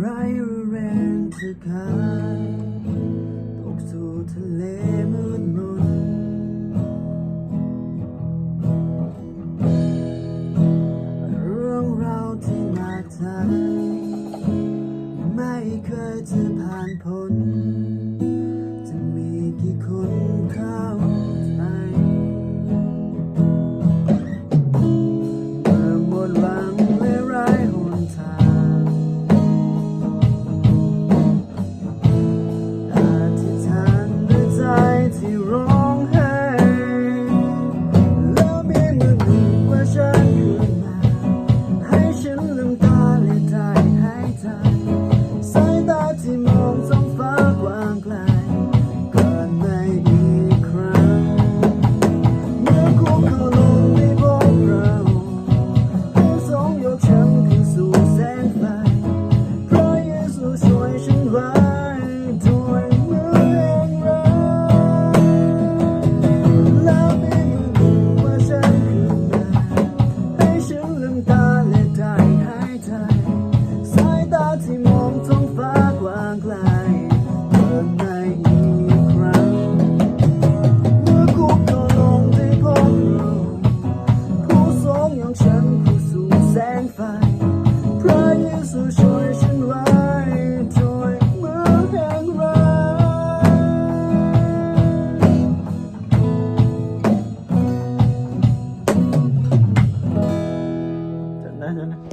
ไร้เรงจะคายตกสู่ทะเลมืดมนเรื่องราวที่หนักใจไม่เคยจะผ่านพ้น สายตาที่มองท้องฟ้ากว้างไกลก่อในอีกครั้งเมื่อคู่เขาลงในพบเราผู้ทรงยกฉันขึ้นสู่แสงไฟพระยซูช่วยฉันไว้ดยมือแรงรักแล้วมีมืดูว่าฉันคือแม่ให้ฉันลืมตาและได้หายใจสายตาที่ กว้างไกลเปิดในอีกครั้ง เมื่อคุกก็ลงได้พบเราผู้สองอย่างฉันผู้สูงแสงไฟ พระเยซูช่วยฉันไว้ด้วยมือแห่งรักนั้นนะ